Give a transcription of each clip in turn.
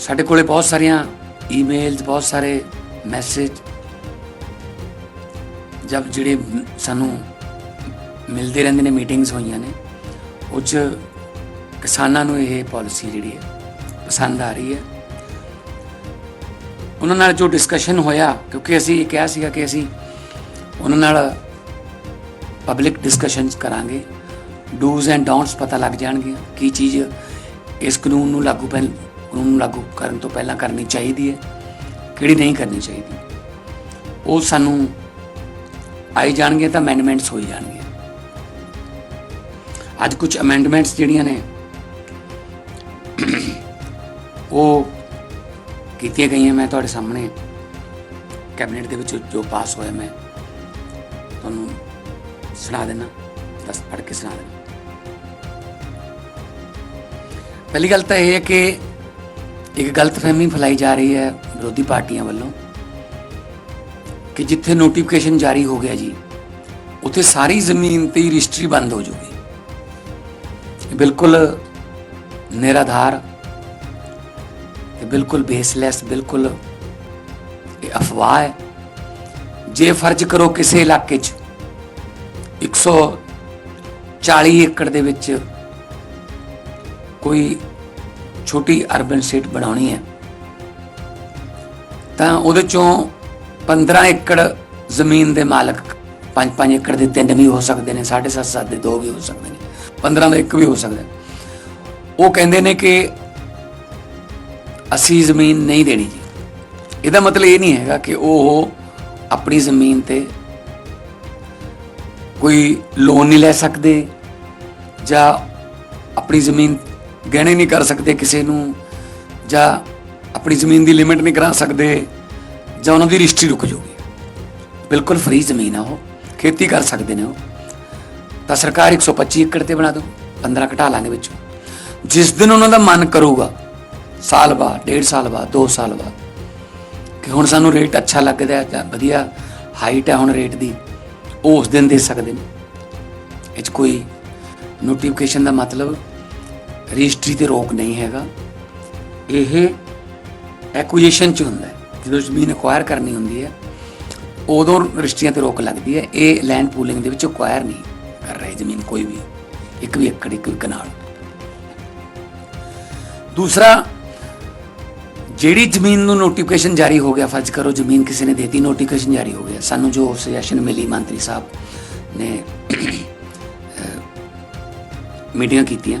ਸਾਡੇ ਕੋਲੇ ਬਹੁਤ ਸਾਰੀਆਂ ਈਮੇਲਸ ਬਹੁਤ ਸਾਰੇ ਮੈਸੇਜ ਜਦ ਜਿਹੜੇ ਸਾਨੂੰ ਮਿਲਦੇ ਰਹਿੰਦੇ ਨੇ ਮੀਟਿੰਗਸ ਹੋਈਆਂ ਨੇ, ਉਹ 'ਚ ਕਿਸਾਨਾਂ ਨੂੰ ਇਹ ਪਾਲਿਸੀ ਜਿਹੜੀ ਹੈ, ਪਸੰਦ ਆ ਰਹੀ ਹੈ। ਉਹਨਾਂ ਨਾਲ ਜੋ ਡਿਸਕਸ਼ਨ ਹੋਇਆ, ਕਿਉਂਕਿ ਅਸੀਂ ਇਹ ਕਿਹਾ ਸੀਗਾ ਕਿ ਅਸੀਂ ਉਹਨਾਂ ਨਾਲ ਪਬਲਿਕ ਡਿਸਕਸ਼ਨਸ ਕਰਾਂਗੇ। ਡੂਜ਼ ਐਂਡ ਡੋਂਟਸ ਪਤਾ ਲੱਗ ਜਾਣਗੇ ਕੀ ਚੀਜ਼ ਇਸ ਕਾਨੂੰਨ ਨੂੰ ਲਾਗੂ ਪਹਿਲ ਕਾਨੂੰਨ ਲਾਗੂ ਕਰਨ ਤੋਂ ਪਹਿਲਾਂ ਕਰਨੀ ਚਾਹੀਦੀ ਹੈ, ਕਿਹੜੀ ਨਹੀਂ ਕਰਨੀ ਚਾਹੀਦੀ। ਉਹ ਸਾਨੂੰ ਆਈ ਜਾਣਗੇ ਤਾਂ ਅਮੈਂਡਮੈਂਟਸ ਹੋਈ ਜਾਣਗੇ ਅੱਜ ਕੁਝ ਅਮੈਂਡਮੈਂਟਸ ਜਿਹੜੀਆਂ ਨੇ, ਉਹ ਕੀਤੀਆਂ ਗਈਆਂ ਮੈਂ ਤੁਹਾਡੇ ਸਾਹਮਣੇ। ਕੈਬਨਿਟ ਦੇ ਵਿੱਚ ਜੋ ਪਾਸ ਹੋਇਆ ਮੈਂ, ਤੁਹਾਨੂੰ ਸੁਣਾ ਦੇਣਾ ਦੱਸ ਪੜ੍ਹ ਕੇ ਸੁਣਾ ਦੇਣਾ ਪਹਿਲੀ ਗੱਲ ਤਾਂ ਇਹ ਹੈ ਕਿ ਇੱਕ ਗਲਤਫਹਿਮੀ ਫੈਲਾਈ ਜਾ ਰਹੀ ਹੈ ਵਿਰੋਧੀ ਪਾਰਟੀਆਂ ਵੱਲੋਂ ਕਿ ਜਿੱਥੇ ਨੋਟੀਫਿਕੇਸ਼ਨ ਜਾਰੀ ਹੋ ਗਿਆ ਜੀ, ਉੱਥੇ ਸਾਰੀ ਜ਼ਮੀਨ ਤੇ ਹੀ ਰਜਿਸਟਰੀ ਬੰਦ ਹੋ ਜੂਗੀ ਇਹ ਬਿਲਕੁਲ ਨਿਰਾਧਾਰ, ਇਹ ਬਿਲਕੁਲ ਬੇਸਲੈਸ ਬਿਲਕੁਲ ਇਹ ਅਫਵਾਹ ਹੈ। ਜੇ ਫਰਜ਼ ਕਰੋ ਕਿਸੇ ਇਲਾਕੇ 'ਚ 140 ਏਕੜ ਦੇ ਵਿੱਚ ਕੋਈ ਛੋਟੀ ਅਰਬਨ ਸਟੇਟ ਬਣਾਉਣੀ ਹੈ ਤਾਂ ਉਹਦੇ ਚੋਂ 15 ਏਕੜ ਜ਼ਮੀਨ ਦੇ ਮਾਲਕ 5-5 ਏਕੜ ਦੇ ਤਿੰਨ ਵੀ ਹੋ ਸਕਦੇ ਨੇ 7.5 ਦੇ ਦੋ ਵੀ ਹੋ ਸਕਦੇ ਨੇ 15 ਦਾ ਇੱਕ ਵੀ ਹੋ ਸਕਦਾ ਹੈ। ਉਹ ਕਹਿੰਦੇ ਨੇ ਕਿ ਅਸੀਂ ਜ਼ਮੀਨ ਨਹੀਂ ਦੇਣੀ ਜੀ ਇਹਦਾ ਮਤਲਬ ਇਹ ਨਹੀਂ ਹੈਗਾ ਕਿ ਉਹ ਆਪਣੀ ਜ਼ਮੀਨ ਤੇ ਕੋਈ ਲੋਨ ਨਹੀਂ ਲੈ ਸਕਦੇ ਜਾਂ ਆਪਣੀ ਜ਼ਮੀਨ ਗਹਿਣੇ ਨਹੀਂ ਕਰ ਸਕਦੇ ਕਿਸੇ ਨੂੰ, ਜਾਂ ਆਪਣੀ ਜ਼ਮੀਨ ਦੀ ਲਿਮਿਟ ਨਹੀਂ ਕਰਾ ਸਕਦੇ, ਜਾਂ ਉਹਨਾਂ ਦੀ ਰਜਿਸਟਰੀ ਰੁਕ ਜਾਊਗੀ। ਬਿਲਕੁਲ ਫ੍ਰੀ ਜ਼ਮੀਨ ਆ ਉਹ, ਖੇਤੀ ਕਰ ਸਕਦੇ ਨੇ ਉਹ। ਤਾਂ ਸਰਕਾਰ 125 ਏਕੜ ਤੇ ਬਣਾ ਦੋ 15 ਘਟਾ ਲਾਂਗੇ ਵਿੱਚੋਂ। ਜਿਸ ਦਿਨ ਉਹਨਾਂ ਦਾ ਮਨ ਕਰੂਗਾ, ਸਾਲ ਬਾਅਦ, ਡੇਢ ਸਾਲ ਬਾਅਦ 2 ਸਾਲ ਬਾਅਦ, ਕਿ ਹੁਣ ਸਾਨੂੰ ਰੇਟ ਅੱਛਾ ਲੱਗਦਾ ਜਾਂ ਵਧੀਆ ਹਾਈਟ ਹੈ ਹੁਣ ਰੇਟ ਦੀ, ਉਹ ਉਸ ਦਿਨ ਦੇ ਸਕਦੇ ਨੇ। ਇਹ 'ਚ ਕੋਈ ਨੋਟੀਫਿਕੇਸ਼ਨ ਦਾ ਮਤਲਬ ਰਜਿਸਟਰੀ ਤੇ ਰੋਕ ਨਹੀਂ ਹੈਗਾ। ਇਹ ਐਕੁਜੀਸ਼ਨ ਚ ਹੁੰਦਾ ਜਦੋਂ ਜ਼ਮੀਨ ਅਕਵਾਇਰ ਕਰਨੀ ਹੁੰਦੀ ਹੈ, ਉਦੋਂ ਰਜਿਸਟਰੀਆਂ ਤੇ ਰੋਕ ਲੱਗਦੀ ਹੈ। ਇਹ ਲੈਂਡ ਪੂਲਿੰਗ ਦੇ ਵਿੱਚ ਅਕਵਾਇਰ ਨਹੀਂ ਕਰ ਰਹੇ ਜ਼ਮੀਨ ਕੋਈ ਵੀ। ਇੱਕ ਵੀ ਏਕੜ, ਇੱਕ ਵੀ ਕਨਾਲ। ਦੂਸਰਾ, ਜਿਹੜੀ ਜ਼ਮੀਨ ਨੂੰ ਨੋਟੀਫਿਕੇਸ਼ਨ ਜਾਰੀ ਹੋ ਗਿਆ, ਫਰਜ਼ ਕਰੋ ਜ਼ਮੀਨ ਕਿਸੇ ਨੇ ਦੇਤੀ ਨੋਟੀਫਿਕੇਸ਼ਨ ਜਾਰੀ ਹੋ ਗਿਆ। ਸਾਨੂੰ ਜੋ ਸੁਜੈਸ਼ਨ ਮਿਲੀ, ਮੰਤਰੀ ਸਾਹਿਬ ਨੇ ਮੀਟਿੰਗਾਂ ਕੀਤੀਆਂ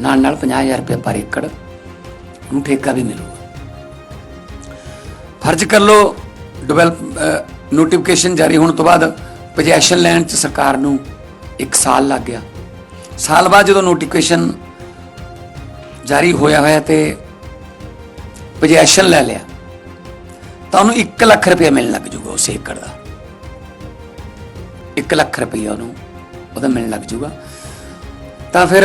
ਨਾਲ ਨਾਲ 50000 ਰੁਪਏ ਪਰ ਏਕੜ ਉਹਨੂੰ ਠੇਕਾ ਵੀ ਮਿਲੂਗਾ। ਫਰਜ਼ ਕਰ ਲਓ ਡਿਵੈਲਪ ਨੋਟੀਫਿਕੇਸ਼ਨ ਜਾਰੀ ਹੋਣ ਤੋਂ ਬਾਅਦ ਪੋਜੈਸ਼ਨ ਲੈਣ ਚ ਸਰਕਾਰ ਨੂੰ 1 ਸਾਲ ਲੱਗ ਗਿਆ। ਸਾਲ ਬਾਅਦ ਜਦੋਂ ਨੋਟੀਫਿਕੇਸ਼ਨ ਜਾਰੀ ਹੋਇਆ ਹੋਇਆ ਤੇ ਪੋਜੈਸ਼ਨ ਲੈ ਲਿਆ ਤਾਂ ਉਹਨੂੰ 1 ਲੱਖ ਰੁਪਏ ਮਿਲਣ ਲੱਗ ਜੂਗਾ ਉਸ ਏਕੜ ਦਾ। 1 ਲੱਖ ਰੁਪਏ ਉਹਨੂੰ, ਉਹਦਾ ਮਿਲਣ ਲੱਗ ਜੂਗਾ। ਤਾਂ ਫਿਰ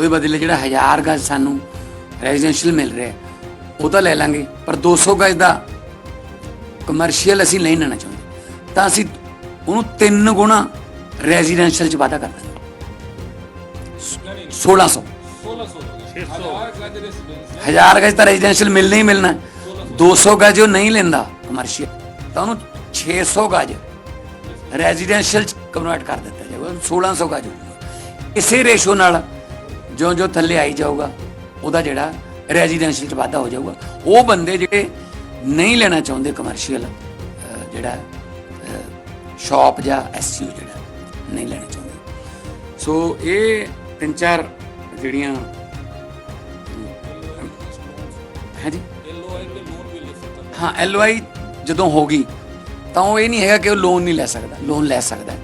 ਉਹਦੇ ਬਦਲੇ ਜਿਹੜਾ 1000 ਗਜ ਸਾਨੂੰ ਰੈਜ਼ੀਡੈਂਸ਼ੀਅਲ ਮਿਲ ਰਿਹਾ ਉਹ ਤਾਂ ਲੈ ਲਾਂਗੇ। ਪਰ 200 ਗਜ ਦਾ ਕਮਰਸ਼ੀਅਲ ਅਸੀਂ ਨਹੀਂ ਲੈਣਾ ਚਾਹੁੰਦੇ। ਤਾਂ ਅਸੀਂ ਉਹਨੂੰ ਤਿੰਨ ਗੁਣਾ ਰੈਜ਼ੀਡੈਂਸ਼ੀਅਲ ਚ ਵਾਧਾ ਕਰ ਦਾਂਗੇ। 1600 ਹਜ਼ਾਰ ਗਜ ਤਾਂ ਰੈਜ਼ੀਡੈਂਸ਼ੀਅਲ ਮਿਲਣਾ ਹੀ ਮਿਲਣਾ। 200 ਗਜ ਉਹ ਨਹੀਂ ਲੈਂਦਾ ਕਮਰਸ਼ੀਅਲ ਤਾਂ ਉਹਨੂੰ 600 ਗਜ ਰੈਜ਼ੀਡੈਂਸ਼ੀਅਲ ਚ ਕਨਵਰਟ ਕਰ ਦਿੱਤਾ ਜਾਵੇ 1600 ਗਜ ਹੋ ਇਸੇ ਰੇਸ਼ੋ ਨਾਲ ਜਿਉਂ ਜਿਉਂ ਥੱਲੇ ਆਈ ਜਾਊਗਾ, ਉਹਦਾ ਜਿਹੜਾ ਰੈਜ਼ੀਡੈਂਸ਼ੀਅਲ ਚ ਵਾਧਾ ਹੋ ਜਾਊਗਾ। ਉਹ ਬੰਦੇ ਜਿਹੜੇ ਨਹੀਂ ਲੈਣਾ ਚਾਹੁੰਦੇ ਕਮਰਸ਼ੀਅਲ ਜਿਹੜਾ ਸ਼ਾਪ ਜਾਂ ਐਸਯੂ ਜਿਹੜਾ, ਨਹੀਂ ਲੈਣਾ ਚਾਹੁੰਦੇ। ਸੋ ਇਹ ਤਿੰਨ ਚਾਰ ਜਿਹੜੀਆਂ ਹੈ ਜੀ ਹਾਂ ਐਲਓਆਈ ਜਦੋਂ ਹੋਗੀ ਤਾਂ ਉਹ ਇਹ ਨਹੀਂ ਹੈਗਾ ਕਿ ਉਹ ਲੋਨ ਨਹੀਂ ਲੈ ਸਕਦਾ ਲੋਨ ਲੈ ਸਕਦਾ।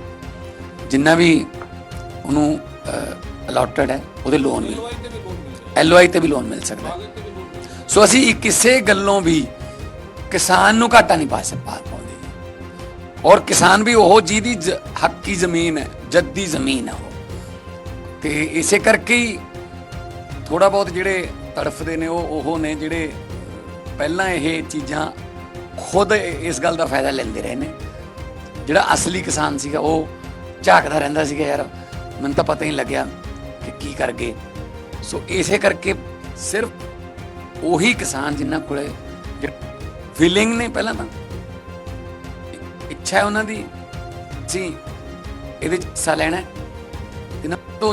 ਜਿੰਨਾ ਵੀ ਉਹਨੂੰ ਅਲੋਟਡ ਹੈ ਉਹਦੇ ਲੋਨ ਮਿਲ ਐਲਓਆਈ ਤੇ ਵੀ ਲੋਨ ਮਿਲ ਸਕਦਾ ਹੈ। ਸੋ ਅਸੀਂ ਕਿਸੇ ਗੱਲੋਂ ਵੀ ਕਿਸਾਨ ਨੂੰ ਘਾਟਾ ਨਹੀਂ ਪਾ ਸਕ ਪਾਉਂਦੇ ਔਰ ਕਿਸਾਨ ਵੀ ਉਹ ਜਿਹਦੀ ਜ- ਹੱਕੀ ਜ਼ਮੀਨ ਹੈ ਜੱਦੀ ਜ਼ਮੀਨ ਹੈ ਉਹ ਤੇ ਇਸੇ ਕਰਕੇ ਹੀ ਥੋੜਾ ਬਹੁਤ ਜਿਹੜੇ ਤੜਫਦੇ ਨੇ ਉਹ ਉਹ ਨੇ ਜਿਹੜੇ ਪਹਿਲਾਂ ਇਹ ਚੀਜ਼ਾਂ ਖੁਦ ਇਸ ਗੱਲ ਦਾ ਫਾਇਦਾ ਲੈਂਦੇ ਰਹੇ ਨੇ ਜਿਹੜਾ ਅਸਲੀ ਕਿਸਾਨ ਸੀਗਾ ਉਹ ਝਾਕਦਾ ਰਹਿੰਦਾ ਸੀਗਾ ਯਾਰ ਮੈਨੂੰ ਤਾਂ ਪਤਾ ਹੀ ਨਹੀਂ ਲੱਗਿਆ ਕਿ ਕੀ ਕਰ ਗਏ? ਸੋ ਇਸੇ ਕਰਕੇ ਸਿਰਫ ਉਹੀ ਕਿਸਾਨ ਜਿਨ੍ਹਾਂ ਕੋਲੇ ਫੀਲਿੰਗ ਨੇ ਪਹਿਲਾਂ ਤਾਂ। ਇੱਛਾ ਹੈ ਉਹਨਾਂ ਦੀ ਸੀ ਇਹਦੇ ਚ ਹਿੱਸਾ ਲੈਣਾ ਹੈ। ਤੇ ਨੰਬਰ ਦੋ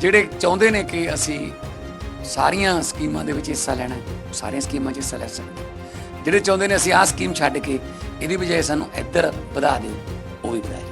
ਜਿਹੜੇ ਚਾਹੁੰਦੇ ਨੇ ਕਿ ਅਸੀਂ ਸਾਰੀਆਂ ਸਕੀਮਾਂ ਦੇ ਵਿੱਚ ਹਿੱਸਾ ਲੈਣਾ ਸਾਰੀਆਂ ਸਕੀਮਾਂ 'ਚ ਹਿੱਸਾ ਲੈ ਸਕਦੇ ਜਿਹੜੇ ਚਾਹੁੰਦੇ ਨੇ ਅਸੀਂ ਆਹ ਸਕੀਮ ਛੱਡ ਕੇ, ਇਹਦੀ ਬਜਾਏ ਸਾਨੂੰ ਇੱਧਰ ਵਧਾ ਦਿਓ ਉਹ ਵੀ ਵਧਾਏ।